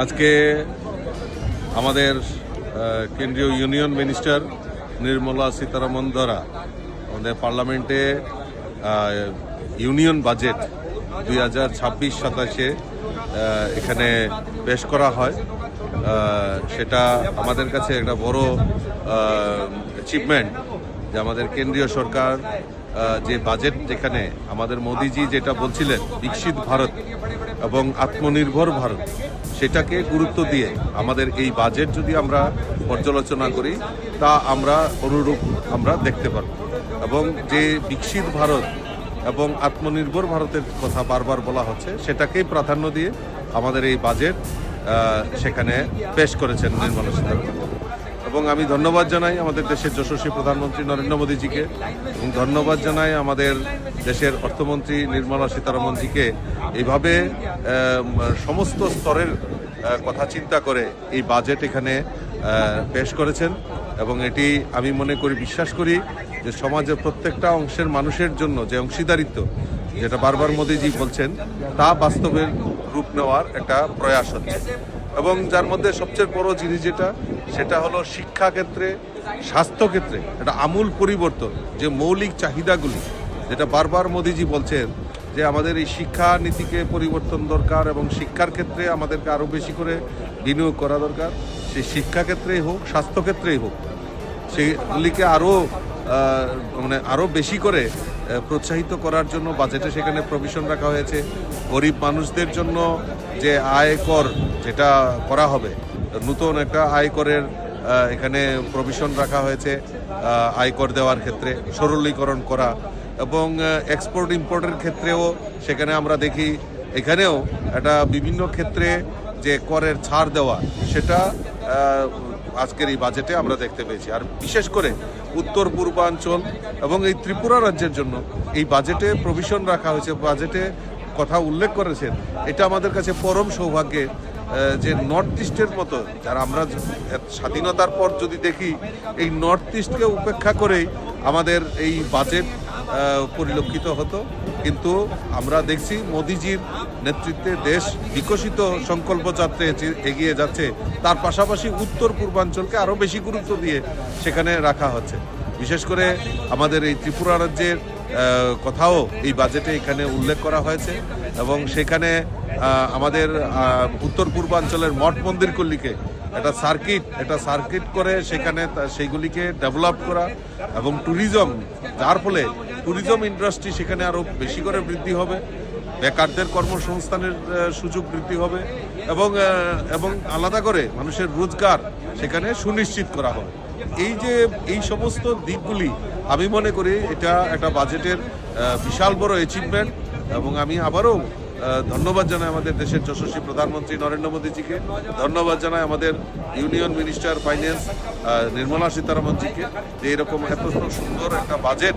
আজকে আমাদের কেন্দ্রীয় ইউনিয়ন মিনিস্টার নির্মলা সীতারামন দ্বারা আমাদের পার্লামেন্টে ইউনিয়ন বাজেট দুই হাজার ছাব্বিশ সাতাশে এখানে পেশ করা হয়। সেটা আমাদের কাছে একটা বড় অ্যাচিভমেন্ট যে আমাদের কেন্দ্রীয় সরকার যে বাজেট যেখানে আমাদের মোদিজি যেটা বলছিলেন বিকশিত ভারত এবং আত্মনির্ভর ভারত, সেটাকে গুরুত্ব দিয়ে আমাদের এই বাজেট যদি আমরা পর্যালোচনা করি, তা আমরা অনুরূপ আমরা দেখতে পারব। এবং যে বিকশিত ভারত এবং আত্মনির্ভর ভারতের কথা বারবার বলা হচ্ছে সেটাকেই প্রাধান্য দিয়ে আমাদের এই বাজেট সেখানে পেশ করেছেন নির্মলা সীতারামন। এবং আমি ধন্যবাদ জানাই আমাদের দেশের যশস্বী প্রধানমন্ত্রী নরেন্দ্র মোদীজিকে এবং ধন্যবাদ জানাই আমাদের দেশের অর্থমন্ত্রী নির্মলা সীতারামনজিকে। এইভাবে সমস্ত স্তরের কথা চিন্তা করে এই বাজেট এখানে পেশ করেছেন এবং এটি আমি মনে করি, বিশ্বাস করি যে সমাজের প্রত্যেকটা অংশের মানুষের জন্য যে অংশীদারিত্ব যেটা বারবার মোদীজি বলছেন, তা বাস্তবের রূপ নেওয়ার একটা প্রয়াস হচ্ছে। এবং যার মধ্যে সবচেয়ে বড় জিনিস যেটা, সেটা হলো শিক্ষা ক্ষেত্রে স্বাস্থ্য ক্ষেত্রে একটা আমূল পরিবর্তন, যে মৌলিক চাহিদাগুলি, যেটা বারবার মোদিজি বলছেন, যে আমাদের এই শিক্ষা নীতিকে পরিবর্তন দরকার এবং শিক্ষার ক্ষেত্রে আমাদেরকে আরও বেশি করে বিনিয়োগ করা দরকার। সেই শিক্ষাক্ষেত্রেই হোক স্বাস্থ্য ক্ষেত্রেই হোক সেগুলিকে আরও মানে আরও বেশি করে প্রোৎসাহিত করার জন্য বাজেটে সেখানে প্রভিশন রাখা হয়েছে। গরিব মানুষদের জন্য যে আয় কর যেটা করা হবে নতুন একটা আয়করের আহ, এখানে প্রভিশন রাখা হয়েছে আয়কর দেওয়ার ক্ষেত্রে সরলীকরণ করা এবং এক্সপোর্ট ইম্পোর্টের ক্ষেত্রেও সেখানে আমরা দেখি এখানেও একটা বিভিন্ন ক্ষেত্রে যে করের ছাড় দেওয়া সেটা আজকের এই বাজেটে আমরা দেখতে পেয়েছি। আর বিশেষ করে উত্তর পূর্বাঞ্চল এবং এই ত্রিপুরা রাজ্যের জন্য এই বাজেটে প্রভিশন রাখা হয়েছে। বাজেটে কথা উল্লেখ করেছেন, এটা আমাদের কাছে পরম সৌভাগ্যে যে নর্থ ইস্টের মতো, যারা আমরা স্বাধীনতার পর যদি দেখি, এই নর্থ ইস্টকে উপেক্ষা করেই আমাদের এই বাজেট পরিলক্ষিত হতো। কিন্তু আমরা দেখছি মোদিজির নেতৃত্বে দেশ বিকশিত সংকল্প যাত্রে এগিয়ে যাচ্ছে। তার পাশাপাশি উত্তর পূর্বাঞ্চলকে আরও বেশি গুরুত্ব দিয়ে সেখানে রাখা হচ্ছে। বিশেষ করে আমাদের এই ত্রিপুরা রাজ্যের কথাও এই বাজেটে এখানে উল্লেখ করা হয়েছে এবং সেখানে আমাদের উত্তর পূর্বাঞ্চলের মঠ মন্দিরগুলিকে একটা সার্কিট একটা সার্কিট করে সেখানে সেইগুলিকে ডেভেলপ করা এবং ট্যুরিজম যার ফলে ট্যুরিজম ইন্ডাস্ট্রি সেখানে আরও বেশি করে বৃদ্ধি হবে। বেকারদের কর্মসংস্থানের সুযোগ বৃদ্ধি হবে এবং এবং আলাদা করে মানুষের রোজগার সেখানে সুনিশ্চিত করা হবে। এই যে, এই সমস্ত দিকগুলি আমি মনে করি এটা একটা বাজেটের বিশাল বড় অ্যাচিভমেন্ট এবং আমি আবারও ধন্যবাদ জানাই আমাদের দেশের যশস্বী প্রধানমন্ত্রী নরেন্দ্র মোদীজিকে। ধন্যবাদ জানাই আমাদের ইউনিয়ন মিনিস্টার ফাইন্যান্স নির্মলা সীতারামনজিকে যে এরকম এত সুন্দর একটা বাজেট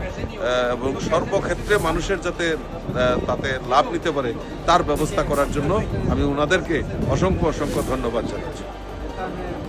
এবং সর্বক্ষেত্রে মানুষের যাতে তাতে লাভ নিতে পারে, তার ব্যবস্থা করার জন্য আমি ওনাদেরকে অসংখ্য অসংখ্য ধন্যবাদ জানাচ্ছি।